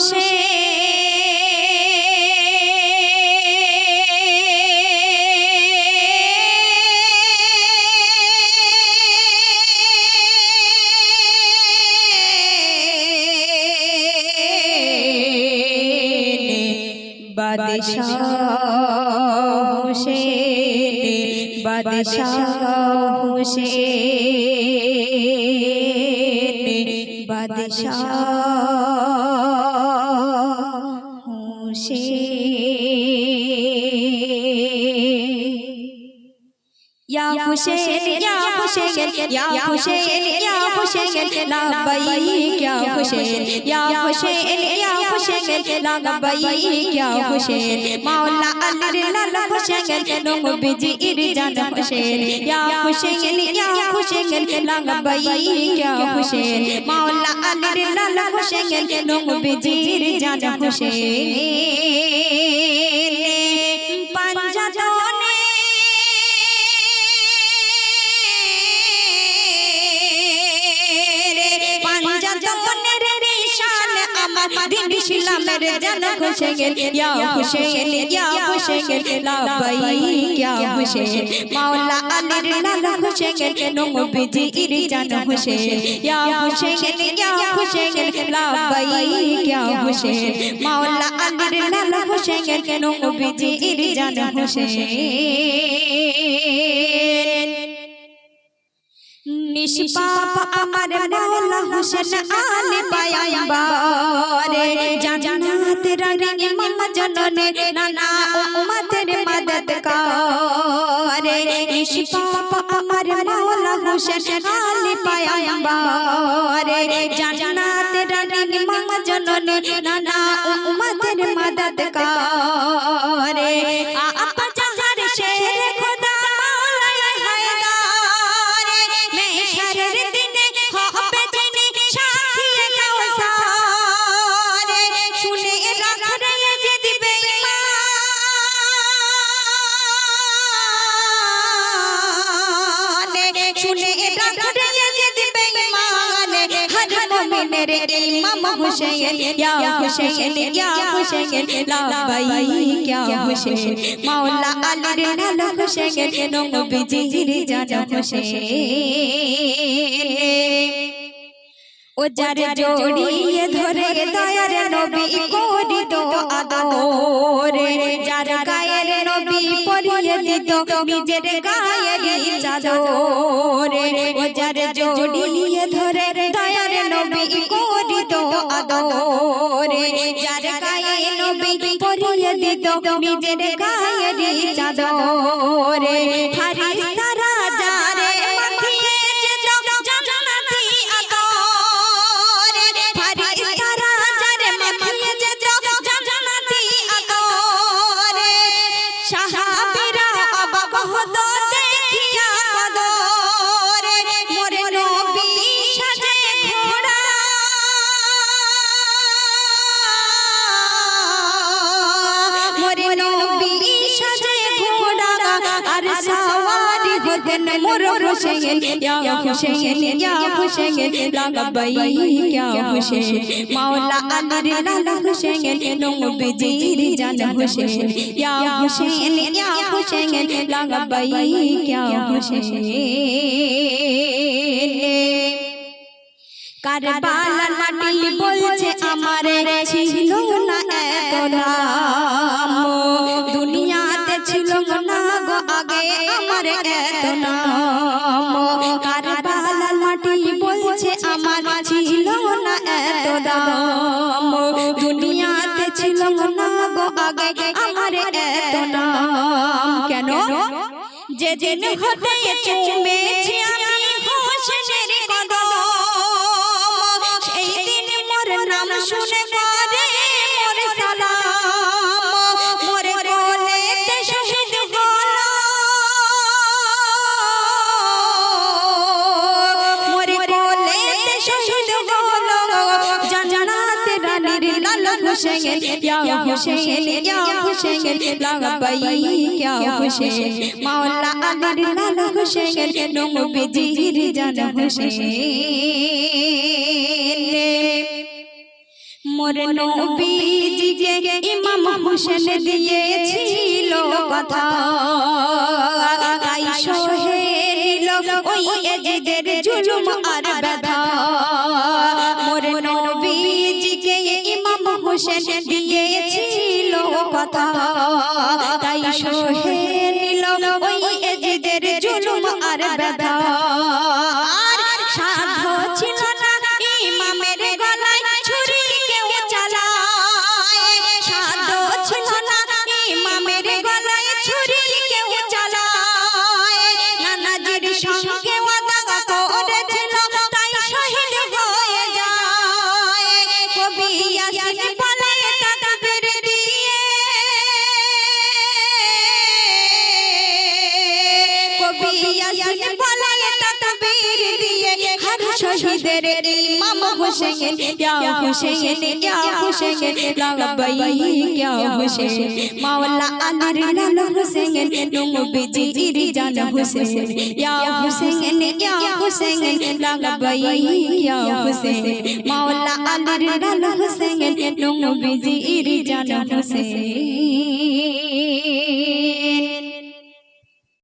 হুসেন বাদশাহ হুসেন বাদশাহ হুসেন বাদশাহ يا حسين يا حسين يا حسين يا حسين لبيك يا حسين يا حسين يا حسين لبيك يا حسين مولا علي لال حسين نبي إرجان حسين يا حسين يا حسين لبيك يا حسين مولا علي لال حسين نبي إرجان حسين দিন ইসলামের জান হোসেন ইয়া হোসেন ইয়া হোসেন লাবাই ইয়া হোসেন মাওলা আলীর লাল হোসেন নবীজি ইর জান হোসেন ইয়া হোসেন ইয়া হোসেন লাবাই ইয়া হোসেন মাওলা আলীর লাল হোসেন নবীজি ইর জান হোসেন নিষ্পাপ আমার মৌলা হুসেন আলে পায়াম্বারে জান্নাত রানী মামা জননে নানা উম্মতের মদদ করে নিষ্পাপ আমার মৌলা হুসেন আলে পায়াম্বারে জান্নাত রানী মামা জননে নানা উম্মতের মদদ করে হুসেন ইয়া হুসেন ইয়া হুসেন লাবাই ইয়া হুসেন মাওলা আলীর লাল হুসেন নবীজির জান হুসেন ও যার জড়িয়ে ধরে দয়ার নবী করি তো আদরে যার গায়ের নবী পরিয়ে দিত নিজের তো আদরে যার গায়ে নবী পরিয়ে দিত নিজের গায়ের চাদরে। হতেন মোর হোসেন ইয়া হোসেন ইয়া হোসেন লাগাবাই ইয়া হোসেন মাওলা আলীর লাল হোসেন নবীজির জান হোসেন ইয়া হোসেন ইয়া হোসেন লাগাবাই ইয়া হোসেন কারবালার মাটি বলছে গো আগে আমার এত নাম কেন? যে দিন হতে চুমেছি আমি হোসেনের কদম। সেই দিন মোর নাম শুনে করে মোর সালাম হোসেন, ইয়া হোসেন ইয়া হোসেন, লাগাবাই, ইয়া হোসেন। মাওলা আলীর লাল হোসেন, নবীজির জান হোসেন। মোর নবীজিকে ইমাম হোসেন দিয়েছিল কথা, তাই সহে নিল ওই এজিদের জুলুম আর ব্যথা। হোসেন দিয়েছিল কথা। তাই সহে নিল ওই এজিদের জুলুম আর ব্যথা। শহীদের ইমাম হোসেন ইয়া হোসেন ইয়া হোসেন লাগাবাই ইয়া হোসেন মাওলা আলীর লাল হোসেন নবীজির জান হোসেন ইয়া হোসেন ইয়া হোসেন লাগাবাই ইয়া হোসেন মাওলা আলীর লাল হোসেন নবীজির জান হোসেন